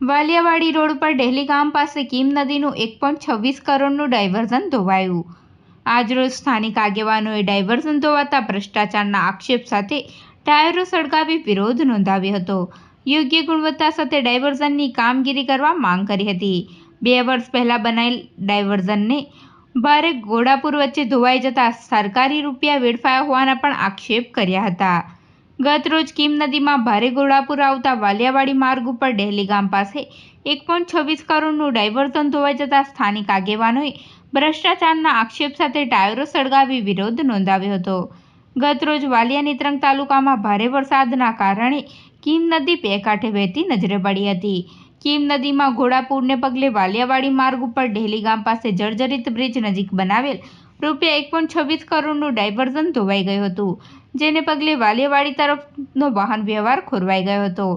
વાલિયાવાડી road પર ડેહલી ગામ પાસે કીમ નદીનું એક પોઈન્ટ છવ્વીસ કરોડનું ડાયવર્ઝન ધોવાયું. આજરોજ સ્થાનિક આગેવાનોએ ડાયવર્ઝન ધોવાતા ભ્રષ્ટાચારના આક્ષેપ સાથે ટાયરો સળગાવી વિરોધ નોંધાવ્યો હતો. યોગ્ય ગુણવત્તા સાથે ડાયવર્ઝનની કામગીરી કરવા માંગ કરી હતી. બે વર્ષ પહેલાં બનાવેલ ડાયવર્ઝનને ભારે ઘોડાપુર વચ્ચે ધોવાઈ જતા સરકારી રૂપિયા વેડફાયા હોવાના પણ આક્ષેપ કર્યા હતા. ગત રોજ કીમ નદીમાં ભારે ઘોડાપુર આવતા વાલિયાવાડી માર્ગ ઉપર ડેહલી ગામ પાસે એક પોઈન્ટ છવ્વીસ કરોડનું ડાયવર્ઝન ધોવાઈ જતા સ્થાનિક આગેવાનોએ ભ્રષ્ટાચારના આક્ષેપ સાથે ટાયરો સળગાવી વિરોધ નોંધાવ્યો હતો. ગત રોજ વાલિયા નેત્રંગ તાલુકામાં ભારે વરસાદના કારણે કીમ નદી બે કાંઠે વહેતી નજરે પડી હતી. કીમ નદીમાં ઘોડાપૂરને પગલે વાલિયાવાડી માર્ગ ઉપર ડેલીગામ પાસે જર્જરિત બ્રિજ નજીક બનાવેલ રૂપિયા એક પોઈન્ટ છવ્વીસ કરોડનું ડાયવર્ઝન ધોવાઈ ગયું હતું. જેને પગલે વાલિયાવાડી તરફનો વાહન વ્યવહાર ખોરવાઈ ગયો હતો.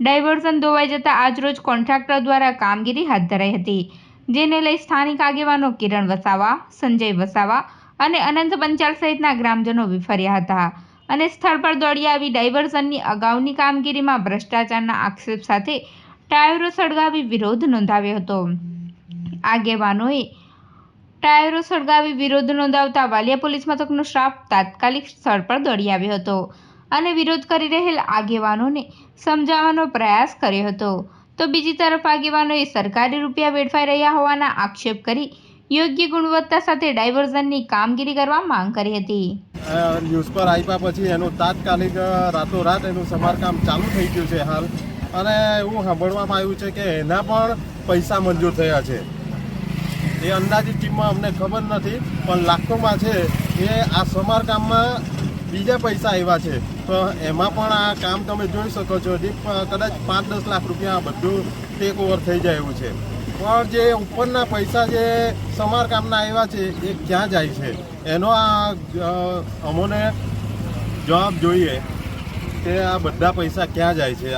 ડાયવર્ઝન ધોવાઈ જતાં આજરોજ કોન્ટ્રાક્ટર દ્વારા કામગીરી હાથ ધરાઈ હતી, જેને લઈ સ્થાનિક આગેવાનો કિરણ વસાવા, સંજય વસાવા અને અનંત પંચાલ સહિતના ગ્રામજનો વિફર્યા હતા અને સ્થળ પર દોડી આવી ડાયવર્ઝનની અગાઉની કામગીરીમાં ભ્રષ્ટાચારના આક્ષેપ સાથે ટાયરો સળગાવી વિરોધ નોંધાવ્યો હતો. આગેવાનોએ ટાયરો સળગાવી વિરોધ નોંધાવતા વાલિયા પોલીસ મથકનો સ્ટાફ તાત્કાલિક સ્થળ પર દોડી આવ્યો હતો અને વિરોધ કરી રહેલ આગેવાનોને સમજાવવાનો પ્રયાસ કર્યો હતો. તો બીજી તરફ આગેવાનોએ સરકારી રૂપિયા વેડફાઈ રહ્યા હોવાના આક્ષેપ કરી યોગ્ય ગુણવત્તા સાથે ડાયવર્ઝનની કામગીરી કરવા માંગ કરી હતી. ન્યૂઝ પર આપ્યા પછી એનું તાત્કાલિક રાતોરાત એનું સમારકામ ચાલુ થઈ ગયું છે હાલ. અને એવું સાંભળવામાં આવ્યું છે કે એના પણ પૈસા મંજૂર થયા છે. એ અંદાજિત ટીમમાં અમને ખબર નથી, પણ લાખોમાં છે એ આ સમારકામમાં બીજા પૈસા આવ્યા છે. તો એમાં પણ આ કામ તમે જોઈ શકો છો કદાચ પાંચ દસ લાખ રૂપિયા બધું ટેક ઓવર થઈ જાય એવું છે. પણ જે ઉપરના પૈસા જે સમારકામના આવ્યા છે, એ ક્યાં જાય છે? એનો આ અમોને જવાબ જોઈએ કે આ બધા પૈસા ક્યાં જાય છે?